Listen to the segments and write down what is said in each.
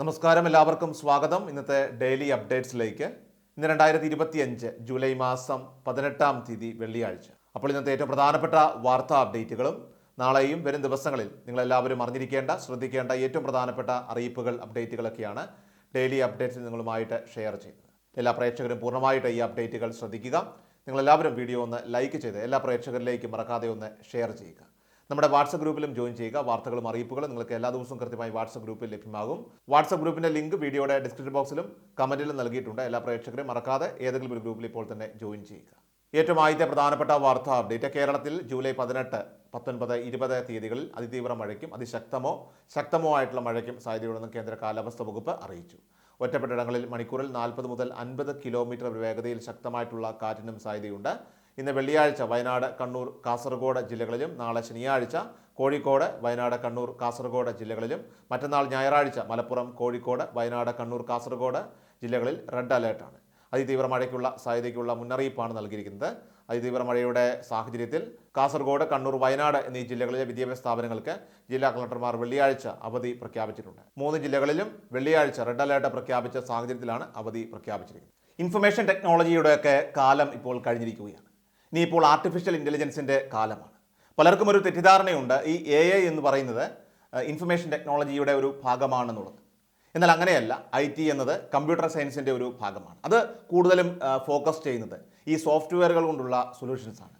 നമസ്കാരം എല്ലാവർക്കും സ്വാഗതം. ഇന്നത്തെ ഡെയിലി അപ്ഡേറ്റ്സിലേക്ക്. ഇന്ന് രണ്ടായിരത്തി ഇരുപത്തിയഞ്ച് ജൂലൈ മാസം പതിനെട്ടാം തീയതി വെള്ളിയാഴ്ച. അപ്പോൾ ഇന്നത്തെ ഏറ്റവും പ്രധാനപ്പെട്ട വാർത്താ അപ്ഡേറ്റുകളും നാളെയും വരും ദിവസങ്ങളിൽ നിങ്ങളെല്ലാവരും അറിഞ്ഞിരിക്കേണ്ട ശ്രദ്ധിക്കേണ്ട ഏറ്റവും പ്രധാനപ്പെട്ട അറിയിപ്പുകൾ അപ്ഡേറ്റുകളൊക്കെയാണ് ഡെയിലി അപ്ഡേറ്റ്സ് നിങ്ങളുമായിട്ട് ഷെയർ ചെയ്യുന്നത്. എല്ലാ പ്രേക്ഷകരും പൂർണമായിട്ട് ഈ അപ്ഡേറ്റുകൾ ശ്രദ്ധിക്കുക. നിങ്ങളെല്ലാവരും വീഡിയോ ഒന്ന് ലൈക്ക് ചെയ്ത് എല്ലാ പ്രേക്ഷകരിലേക്കും മറക്കാതെ ഒന്ന് ഷെയർ ചെയ്യുക. നമ്മുടെ വാട്സപ്പ് ഗ്രൂപ്പിലും ജോയിൻ ചെയ്യുക. വാർത്തകളും അറിയിപ്പുകളും നിങ്ങൾക്ക് എല്ലാ ദിവസവും കൃത്യമായി വാട്സപ്പ് ഗ്രൂപ്പിൽ ലഭ്യമാകും. വാട്സപ്പ് ഗ്രൂപ്പിന്റെ ലിങ്ക് വീഡിയോയുടെ ഡിസ്ക്രിപ്ഷൻ ബോക്സിലും കമന്റിലും നൽകിയിട്ടുണ്ട്. എല്ലാ പ്രേക്ഷകരും മറക്കാതെ ഏതെങ്കിലും ഒരു ഗ്രൂപ്പിൽ ഇപ്പോൾ തന്നെ ജോയിൻ ചെയ്യുക. ഏറ്റവും ആദ്യത്തെ പ്രധാനപ്പെട്ട വാർത്താ അപ്ഡേറ്റ് കേരളത്തിൽ ജൂലൈ പതിനെട്ട് പത്തൊൻപത് ഇരുപത് തീയതികളിൽ അതിതീവ്ര മഴയ്ക്കും അതിശക്തമോ ശക്തമോ ആയിട്ടുള്ള മഴയ്ക്കും സാധ്യതയുണ്ടെന്ന് കേന്ദ്ര കാലാവസ്ഥ വകുപ്പ് അറിയിച്ചു. ഒറ്റപ്പെട്ടിടങ്ങളിൽ മണിക്കൂറിൽ നാൽപ്പത് മുതൽ അൻപത് കിലോമീറ്റർ വേഗതയിൽ ശക്തമായിട്ടുള്ള കാറ്റിനും സാധ്യതയുണ്ട്. ഇന്ന് വെള്ളിയാഴ്ച വയനാട് കണ്ണൂർ കാസർഗോഡ് ജില്ലകളിലും നാളെ ശനിയാഴ്ച കോഴിക്കോട് വയനാട് കണ്ണൂർ കാസർഗോഡ് ജില്ലകളിലും മറ്റന്നാൾ ഞായറാഴ്ച മലപ്പുറം കോഴിക്കോട് വയനാട് കണ്ണൂർ കാസർഗോഡ് ജില്ലകളിൽ റെഡ് അലേർട്ടാണ് അതിതീവ്ര മഴയ്ക്കുള്ള സാധ്യതയ്ക്കുള്ള മുന്നറിയിപ്പാണ് നൽകിയിരിക്കുന്നത്. അതിതീവ്ര മഴയുടെ സാഹചര്യത്തിൽ കാസർഗോഡ് കണ്ണൂർ വയനാട് എന്നീ ജില്ലകളിലെ വിദ്യാഭ്യാസ സ്ഥാപനങ്ങൾക്ക് ജില്ലാ കളക്ടർമാർ വെള്ളിയാഴ്ച അവധി പ്രഖ്യാപിച്ചിട്ടുണ്ട്. മൂന്ന് ജില്ലകളിലും വെള്ളിയാഴ്ച റെഡ് അലേർട്ട് പ്രഖ്യാപിച്ച സാഹചര്യത്തിലാണ് അവധി പ്രഖ്യാപിച്ചിരിക്കുന്നത്. ഇൻഫർമേഷൻ ടെക്നോളജിയുടെയൊക്കെ കാലം ഇപ്പോൾ കഴിഞ്ഞിരിക്കുകയാണ്. ഇനി ഇപ്പോൾ ആർട്ടിഫിഷ്യൽ ഇന്റലിജൻസിന്റെ കാലമാണ്. പലർക്കും ഒരു തെറ്റിദ്ധാരണയുണ്ട്. ഈ എ ഐ എന്ന് പറയുന്നത് ഇൻഫർമേഷൻ ടെക്നോളജിയുടെ ഒരു ഭാഗമാണെന്നുള്ളത്. എന്നാൽ അങ്ങനെയല്ല. ഐ ടി എന്നത് കമ്പ്യൂട്ടർ സയൻസിന്റെ ഒരു ഭാഗമാണ്. അത് കൂടുതലും ഫോക്കസ് ചെയ്യുന്നത് ഈ സോഫ്റ്റ്വെയറുകൾ കൊണ്ടുള്ള സൊല്യൂഷൻസാണ്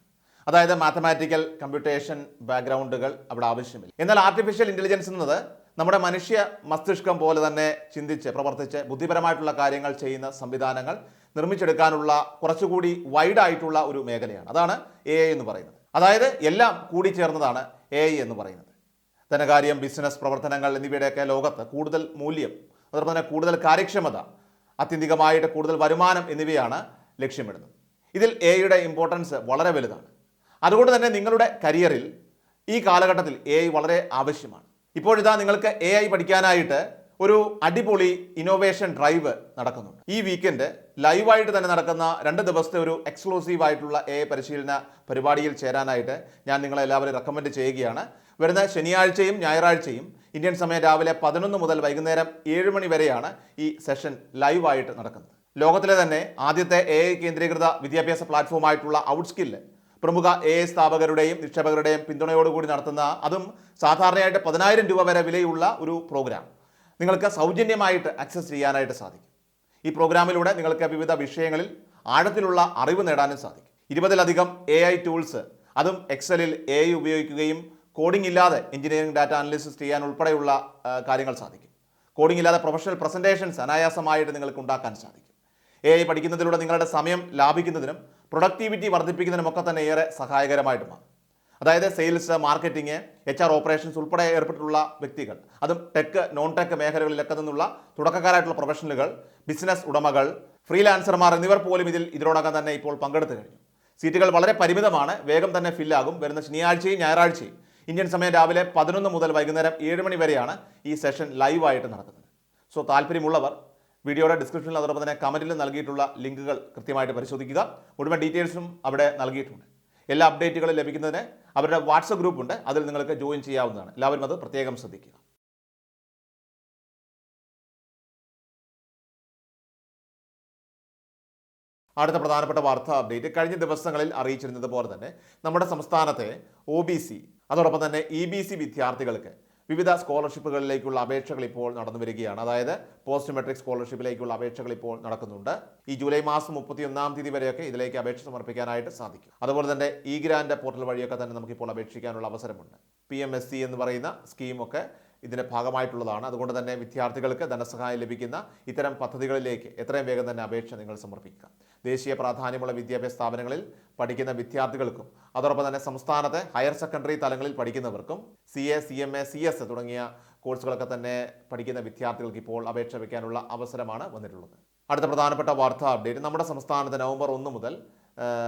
അതായത് മാത്തമാറ്റിക്കൽ കമ്പ്യൂട്ടേഷൻ ബാക്ക്ഗ്രൗണ്ടുകൾ അവിടെ ആവശ്യമില്ല. എന്നാൽ ആർട്ടിഫിഷ്യൽ ഇന്റലിജൻസ് എന്നത് നമ്മുടെ മനുഷ്യ മസ്തിഷ്കം പോലെ തന്നെ ചിന്തിച്ച് പ്രവർത്തിച്ച് ബുദ്ധിപരമായിട്ടുള്ള കാര്യങ്ങൾ ചെയ്യുന്ന സംവിധാനങ്ങൾ നിർമ്മിച്ചെടുക്കാനുള്ള കുറച്ചുകൂടി വൈഡ് ആയിട്ടുള്ള ഒരു മേഖലയാണ്. അതാണ് എ എന്ന് പറയുന്നത്. അതായത് എല്ലാം കൂടി ചേർന്നതാണ് എ എന്ന് പറയുന്നത്. ധനകാര്യം ബിസിനസ് പ്രവർത്തനങ്ങൾ എന്നിവയുടെയൊക്കെ ലോകത്ത് കൂടുതൽ മൂല്യം അതോടൊപ്പം തന്നെ കൂടുതൽ കാര്യക്ഷമത അത്യന്തികമായിട്ട് കൂടുതൽ വരുമാനം എന്നിവയാണ് ലക്ഷ്യമിടുന്നത്. ഇതിൽ എയുടെ ഇമ്പോർട്ടൻസ് വളരെ വലുതാണ്. അതുകൊണ്ട് തന്നെ നിങ്ങളുടെ കരിയറിൽ ഈ കാലഘട്ടത്തിൽ എ വളരെ ആവശ്യമാണ്. ഇപ്പോഴിതാ നിങ്ങൾക്ക് എ പഠിക്കാനായിട്ട് ഒരു അടിപൊളി ഇന്നോവേഷൻ ഡ്രൈവ് നടക്കുന്നുണ്ട്. ഈ വീക്കെൻഡ് ലൈവായിട്ട് തന്നെ നടക്കുന്ന രണ്ട് ദിവസത്തെ ഒരു എക്സ്ക്ലൂസീവ് ആയിട്ടുള്ള എ പരിശീലന പരിപാടിയിൽ ചേരാനായിട്ട് ഞാൻ നിങ്ങളെ എല്ലാവരും റെക്കമെൻഡ് ചെയ്യുകയാണ്. വരുന്ന ശനിയാഴ്ചയും ഞായറാഴ്ചയും ഇന്ത്യൻ സമയം രാവിലെ പതിനൊന്ന് മുതൽ വൈകുന്നേരം ഏഴ് മണി വരെയാണ് ഈ സെഷൻ ലൈവായിട്ട് നടക്കുന്നത്. ലോകത്തിലെ തന്നെ ആദ്യത്തെ എ കേന്ദ്രീകൃത വിദ്യാഭ്യാസ പ്ലാറ്റ്ഫോം പ്ലാറ്റ്ഫോമായിട്ടുള്ള ഔട്ട്സ്കില്ല് പ്രമുഖ എ ഐ സ്ഥാപകരുടെയും നിക്ഷേപകരുടെയും പിന്തുണയോടുകൂടി നടത്തുന്ന അതും സാധാരണയായിട്ട് പതിനായിരം രൂപ വരെ വിലയുള്ള ഒരു പ്രോഗ്രാം നിങ്ങൾക്ക് സൗജന്യമായിട്ട് ആക്സസ് ചെയ്യാനായിട്ട് സാധിക്കും. ഈ പ്രോഗ്രാമിലൂടെ നിങ്ങൾക്ക് വിവിധ വിഷയങ്ങളിൽ ആഴത്തിലുള്ള അറിവ് നേടാനും സാധിക്കും. ഇരുപതിലധികം എ ഐ ടൂൾസ് അതും എക്സലിൽ എ ഐ ഉപയോഗിക്കുകയും കോഡിംഗ് ഇല്ലാതെ എഞ്ചിനീയറിംഗ് ഡാറ്റ അനലിസിസ് ചെയ്യാൻ ഉൾപ്പെടെയുള്ള കാര്യങ്ങൾ സാധിക്കും. കോഡിംഗ് ഇല്ലാതെ പ്രൊഫഷണൽ പ്രസന്റേഷൻസ് അനായാസമായിട്ട് നിങ്ങൾക്ക് ഉണ്ടാക്കാൻ സാധിക്കും. എ ഐ പഠിക്കുന്നതിലൂടെ നിങ്ങളുടെ സമയം ലാഭിക്കുന്നതിനും പ്രൊഡക്ടിവിറ്റി വർദ്ധിപ്പിക്കുന്നതിനുമൊക്കെ തന്നെ ഏറെ സഹായകരമായിട്ടുമാണ് അതായത് sales marketing H R operations ഉൾപ്പെടെ ഏർപ്പെട്ടിട്ടുള്ള വ്യക്തികൾ അതും ടെക് നോൺ ടെക് മേഖലകളിലൊക്കെ നിന്നുള്ള തുടക്കക്കാരായിട്ടുള്ള പ്രൊഫഷണലുകൾ ബിസിനസ് ഉടമകൾ ഫ്രീലാൻസർമാർ എന്നിവർ പോലും ഇതിൽ ഇതിനോടകം തന്നെ ഇപ്പോൾ പങ്കെടുത്തു കഴിഞ്ഞു. സീറ്റുകൾ വളരെ പരിമിതമാണ് വേഗം തന്നെ ഫില്ലാകും വരുന്ന ശനിയാഴ്ചയും ഞായറാഴ്ചയും ഇന്ത്യൻ സമയം രാവിലെ പതിനൊന്ന് മുതൽ വൈകുന്നേരം ഏഴ് മണി വരെയാണ് ഈ സെഷൻ ലൈവായിട്ട് നടക്കുന്നത്. സോ താല്പര്യമുള്ളവർ വീഡിയോയുടെ ഡിസ്ക്രിപ്ഷനിൽ അതോടൊപ്പം തന്നെ കമന്റിൽ നൽകിയിട്ടുള്ള ലിങ്കുകൾ കൃത്യമായിട്ട് പരിശോധിക്കുക. മുഴുവൻ ഡീറ്റെയിൽസും അവിടെ നൽകിയിട്ടുണ്ട്. എല്ലാ അപ്ഡേറ്റുകളും ലഭിക്കുന്നതിന് അവരുടെ വാട്സപ്പ് ഗ്രൂപ്പുണ്ട് അതിൽ നിങ്ങൾക്ക് ജോയിൻ ചെയ്യാവുന്നതാണ്. എല്ലാവരും അത് പ്രത്യേകം ശ്രദ്ധിക്കുക. അടുത്ത പ്രധാനപ്പെട്ട വാർത്താ അപ്ഡേറ്റ് കഴിഞ്ഞ ദിവസങ്ങളിൽ അറിയിച്ചിരുന്നത് പോലെ തന്നെ നമ്മുടെ സംസ്ഥാനത്തെ ഒ ബി സി അതോടൊപ്പം തന്നെ ഇ ബി സി വിദ്യാർത്ഥികൾക്ക് വിവിധ സ്കോളർഷിപ്പുകളിലേക്കുള്ള അപേക്ഷകൾ ഇപ്പോൾ നടന്നു വരികയാണ്. അതായത് പോസ്റ്റ് മെട്രിക് സ്കോളർഷിപ്പിലേക്കുള്ള അപേക്ഷകൾ ഇപ്പോൾ നടക്കുന്നുണ്ട്. ഈ ജൂലൈ മാസം മുപ്പത്തിയൊന്നാം തീയതി വരെയൊക്കെ ഇതിലേക്ക് അപേക്ഷ സമർപ്പിക്കാനായിട്ട് സാധിക്കും. അതുപോലെ തന്നെ ഇ ഗ്രാൻഡ് പോർട്ടൽ വഴിയൊക്കെ തന്നെ നമുക്കിപ്പോൾ അപേക്ഷിക്കാനുള്ള അവസരമുണ്ട്. പി എം എസ് സി എന്ന് പറയുന്ന സ്കീമൊക്കെ ഇതിന്റെ ഭാഗമായിട്ടുള്ളതാണ്. അതുകൊണ്ട് തന്നെ വിദ്യാർത്ഥികൾക്ക് ധനസഹായം ലഭിക്കുന്ന ഇത്തരം പദ്ധതികളിലേക്ക് എത്രയും വേഗം തന്നെ അപേക്ഷ നിങ്ങൾ സമർപ്പിക്കുക. ദേശീയ പ്രാധാന്യമുള്ള വിദ്യാഭ്യാസ സ്ഥാപനങ്ങളിൽ പഠിക്കുന്ന വിദ്യാർത്ഥികൾക്കും അതോടൊപ്പം തന്നെ സംസ്ഥാനത്തെ ഹയർ സെക്കൻഡറി തലങ്ങളിൽ പഠിക്കുന്നവർക്കും C A C M A C S തുടങ്ങിയ കോഴ്സുകളൊക്കെ തന്നെ പഠിക്കുന്ന വിദ്യാർത്ഥികൾക്ക് ഇപ്പോൾ അപേക്ഷ വയ്ക്കാനുള്ള അവസരമാണ് വന്നിട്ടുള്ളത്. അടുത്ത പ്രധാനപ്പെട്ട വാർത്താ അപ്ഡേറ്റ്. നമ്മുടെ സംസ്ഥാനത്ത് നവംബർ ഒന്ന് മുതൽ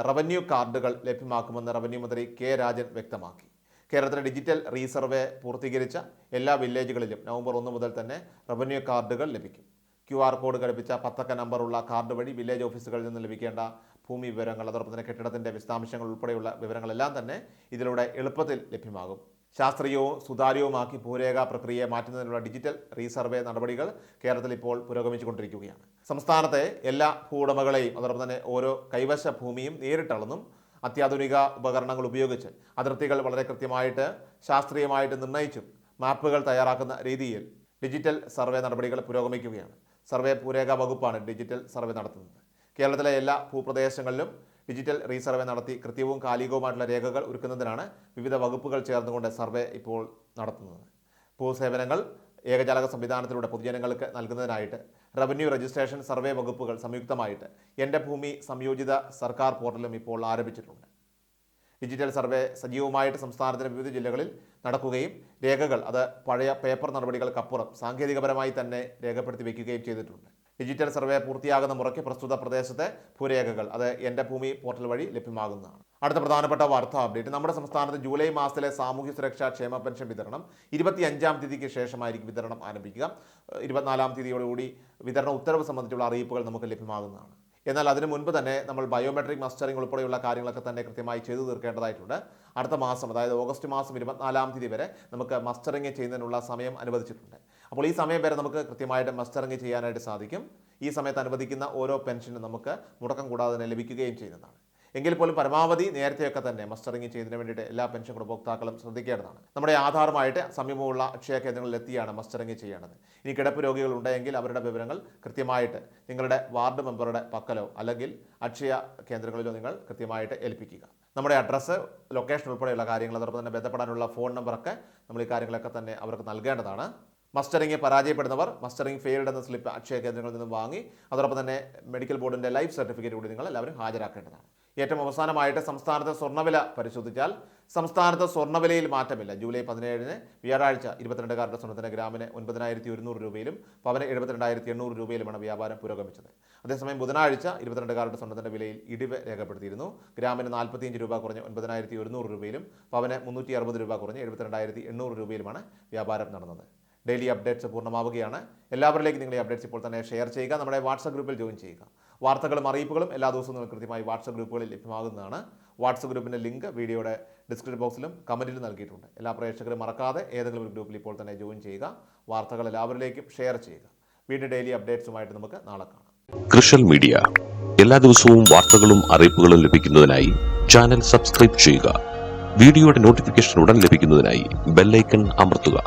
റവന്യൂ കാർഡുകൾ ലഭ്യമാക്കുമെന്ന് റവന്യൂ മന്ത്രി കെ രാജൻ വ്യക്തമാക്കി. കേരളത്തിലെ ഡിജിറ്റൽ റീസർവേ പൂർത്തീകരിച്ച എല്ലാ വില്ലേജുകളിലും നവംബർ ഒന്ന് മുതൽ തന്നെ റവന്യൂ കാർഡുകൾ ലഭിക്കും. ക്യു ആർ കോഡ് ഘടിപ്പിച്ച പത്തക്ക നമ്പറുള്ള കാർഡ് വഴി വില്ലേജ് ഓഫീസുകളിൽ നിന്ന് ലഭിക്കേണ്ട ഭൂമി വിവരങ്ങൾ അതോടൊപ്പം തന്നെ കെട്ടിടത്തിന്റെ വിശദാംശങ്ങൾ ഉൾപ്പെടെയുള്ള വിവരങ്ങളെല്ലാം തന്നെ ഇതിലൂടെ എളുപ്പത്തിൽ ലഭ്യമാകും. ശാസ്ത്രീയവും സുതാര്യവുമാക്കി ഭൂരേഖ പ്രക്രിയയെ മാറ്റുന്നതിനുള്ള ഡിജിറ്റൽ റീസർവേ നടപടികൾ കേരളത്തിൽ ഇപ്പോൾ പുരോഗമിച്ചുകൊണ്ടിരിക്കുകയാണ്. സംസ്ഥാനത്തെ എല്ലാ ഭൂവുടമകളെയും അതോടൊപ്പം തന്നെ ഓരോ കൈവശ ഭൂമിയും നേരിട്ടളന്നും അത്യാധുനിക ഉപകരണങ്ങൾ ഉപയോഗിച്ച് അതിർത്തികൾ വളരെ കൃത്യമായിട്ട് ശാസ്ത്രീയമായിട്ട് നിർണയിച്ചും മാപ്പുകൾ തയ്യാറാക്കുന്ന രീതിയിൽ ഡിജിറ്റൽ സർവേ നടപടികൾ പുരോഗമിക്കുകയാണ്. സർവേ പൂരേഖ വകുപ്പാണ് ഡിജിറ്റൽ സർവേ നടത്തുന്നത്. കേരളത്തിലെ എല്ലാ ഭൂപ്രദേശങ്ങളിലും ഡിജിറ്റൽ റീസർവേ നടത്തി കൃത്യവും കാലികവുമായിട്ടുള്ള രേഖകൾ ഒരുക്കുന്നതിനാണ് വിവിധ വകുപ്പുകൾ ചേർന്നുകൊണ്ട് സർവേ ഇപ്പോൾ നടത്തുന്നത്. ഭൂസേവനങ്ങൾ ഏകജാലക സംവിധാനത്തിലൂടെ പൊതുജനങ്ങൾക്ക് നൽകുന്നതിനായിട്ട് റവന്യൂ രജിസ്ട്രേഷൻ സർവേ വകുപ്പുകൾ സംയുക്തമായിട്ട് എന്റെ ഭൂമി സംയോജിത സർക്കാർ പോർട്ടലും ഇപ്പോൾ ആരംഭിച്ചിട്ടുണ്ട്. ഡിജിറ്റൽ സർവേ സജീവമായിട്ട് സംസ്ഥാനത്തിന്റെ വിവിധ ജില്ലകളിൽ നടക്കുകയും രേഖകൾ അത് പഴയ പേപ്പർ നടപടികൾക്കപ്പുറം സാങ്കേതികപരമായി തന്നെ രേഖപ്പെടുത്തി വയ്ക്കുകയും ചെയ്തിട്ടുണ്ട്. ഡിജിറ്റൽ സർവേ പൂർത്തിയാകുന്ന മുറയ്ക്ക് പ്രസ്തുത പ്രദേശത്തെ ഭൂരേഖകൾ അത് എന്റെ ഭൂമി പോർട്ടൽ വഴി ലഭ്യമാകുന്നതാണ്. അടുത്ത പ്രധാനപ്പെട്ട വാർത്താ അപ്ഡേറ്റ്. നമ്മുടെ സംസ്ഥാനത്ത് ജൂലൈ മാസത്തിലെ സാമൂഹ്യ സുരക്ഷാ ക്ഷേമ പെൻഷൻ വിതരണം ഇരുപത്തിയഞ്ചാം തീയതിക്ക് ശേഷമായിരിക്കും വിതരണം ആരംഭിക്കുക. ഇരുപത്തിനാലാം തീയതിയോടുകൂടി വിതരണ ഉത്തരവ് സംബന്ധിച്ചുള്ള അറിയിപ്പുകൾ നമുക്ക് ലഭ്യമാകുന്നതാണ്. എന്നാൽ അതിനു മുൻപ് തന്നെ നമ്മൾ ബയോമെട്രിക് മസ്റ്ററിംഗ് ഉൾപ്പെടെയുള്ള കാര്യങ്ങളൊക്കെ തന്നെ കൃത്യമായി ചെയ്തു തീർക്കേണ്ടതായിട്ടുണ്ട്. അടുത്ത മാസം അതായത് ഓഗസ്റ്റ് മാസം ഇരുപത്തിനാലാം തീയതി വരെ നമുക്ക് മസ്റ്ററിംഗ് ചെയ്യുന്നതിനുള്ള സമയം അനുവദിച്ചിട്ടുണ്ട്. അപ്പോൾ ഈ സമയം വരെ നമുക്ക് കൃത്യമായിട്ട് മസ്റ്ററിങ് ചെയ്യാനായിട്ട് സാധിക്കും. ഈ സമയത്ത് അനുവദിക്കുന്ന ഓരോ പെൻഷനും നമുക്ക് മുടക്കം കൂടാതെ തന്നെ ലഭിക്കുകയും ചെയ്യുന്നതാണ്. എങ്കിൽ പോലും പരമാവധി നേരത്തെയൊക്കെ തന്നെ മസ്റ്ററിംഗ് ചെയ്യുന്നതിന് വേണ്ടിയിട്ട് എല്ലാ പെൻഷൻ ഗുണഭോക്താക്കളും ശ്രദ്ധിക്കേണ്ടതാണ്. നമ്മുടെ ആധാറുമായിട്ട് സമീപമുള്ള അക്ഷയ കേന്ദ്രങ്ങളിൽ എത്തിയാണ് മസ്റ്ററിംഗ് ചെയ്യേണ്ടത്. ഇനി കിടപ്പ് രോഗികൾ ഉണ്ടെങ്കിൽ അവരുടെ വിവരങ്ങൾ കൃത്യമായിട്ട് നിങ്ങളുടെ വാർഡ് മെമ്പറുടെ പക്കലോ അല്ലെങ്കിൽ അക്ഷയ കേന്ദ്രങ്ങളിലോ നിങ്ങൾ കൃത്യമായിട്ട് ഏൽപ്പിക്കുക. നമ്മുടെ അഡ്രസ്സ് ലൊക്കേഷൻ ഉൾപ്പെടെയുള്ള കാര്യങ്ങൾ അതോടൊപ്പം തന്നെ ബന്ധപ്പെടാനുള്ള ഫോൺ നമ്പറൊക്കെ നമ്മൾ ഈ കാര്യങ്ങളൊക്കെ തന്നെ അവർക്ക് നൽകേണ്ടതാണ്. മസ്റ്ററിംഗ് പരാജയപ്പെടുന്നവർ മസ്റ്ററിംഗ് ഫെയിൽഡ് എന്ന സ്ലിപ്പ് അക്ഷയ കേന്ദ്രങ്ങളിൽ നിന്നും വാങ്ങി അതോടൊപ്പം തന്നെ മെഡിക്കൽ ബോർഡിന്റെ ലൈഫ് സർട്ടിഫിക്കറ്റ് കൂടി നിങ്ങൾ എല്ലാവരും ഹാജരാക്കേണ്ടതാണ്. ഏറ്റവും അവസാനമായിട്ട് സംസ്ഥാനത്തെ സ്വർണവില പരിശോധിച്ചാൽ സംസ്ഥാനത്ത് സ്വർണവിലയിൽ മാറ്റമില്ല. ജൂലൈ പതിനേഴിന് വ്യാഴാഴ്ച ഇരുപത്തിരണ്ട് കാരുടെ സ്വർണത്തിന് ഗ്രാമിന് ഒൻപതിനായിരത്തി ഒരുന്നൂറ് രൂപയിലും പവന് എഴുപത്തിരണ്ടായിരത്തി എണ്ണൂറ് രൂപയിലുമാണ് വ്യാപാരം പുരോഗമിച്ചത്. അതേസമയം ബുധനാഴ്ച ഇരുപത്തിരണ്ട് കാരുടെ സ്വർണത്തിന്റെ വിലയിൽ ഇടിവ് രേഖപ്പെടുത്തിയിരുന്നു. ഗ്രാമിന് നാൽപ്പത്തിയഞ്ച് രൂപ കുറഞ്ഞ് ഒൻപതിനായിരത്തി ഒരുന്നൂറ് രൂപയിലും പവന് മുന്നൂറ്റി അറുപത് രൂപ കുറഞ്ഞ് എഴുപത്തിരണ്ടായിരത്തി എണ്ണൂറ് രൂപയിലുമാണ് വ്യാപാരം നടന്നത്. ഡെയിലി അപ്ഡേറ്റ്സ് പൂർണമാവുകയാണ്. എല്ലാവരിലേക്കും ഈ അപ്ഡേറ്റ്സ് ഇപ്പോൾ തന്നെ ഷെയർ ചെയ്യുക. നമ്മുടെ വാട്സപ്പ് ഗ്രൂപ്പിൽ ജോയിൻ ചെയ്യുക. വാർത്തകളും അറിയിപ്പുകളും എല്ലാ ദിവസവും നിങ്ങൾ കൃത്യമായി വാട്സപ്പ് ഗ്രൂപ്പുകളിൽ ലഭ്യമാകുന്നതാണ്. വാട്സപ്പ് ഗ്രൂപ്പിന്റെ ലിങ്ക് വീഡിയോയുടെ ഡിസ്ക്രിപ്ഷൻ ബോക്സിലും കമന്റിലും നൽകിയിട്ടുണ്ട്. എല്ലാ പ്രേക്ഷകരും മറക്കാതെ ഏതെങ്കിലും ഒരു ഗ്രൂപ്പിൽ ഇപ്പോൾ തന്നെ ജോയിൻ ചെയ്യുക. വാർത്തകൾ എല്ലാവരിലേക്കും ഷെയർ ചെയ്യുക. വീണ്ടും ഡെയിലി അപ്ഡേറ്റ്സുമായിട്ട് നമുക്ക് നാളെ കാണാം. കൃഷൽ മീഡിയ. എല്ലാ ദിവസവും വാർത്തകളും അറിയിപ്പുകളും ലഭിക്കുന്നതിനായി ചാനൽ സബ്സ്ക്രൈബ് ചെയ്യുക. വീഡിയോയുടെ നോട്ടിഫിക്കേഷൻ ഉടൻ ലഭിക്കുന്നതിനായി ബെല്ലൈക്കൺ അമർത്തുക.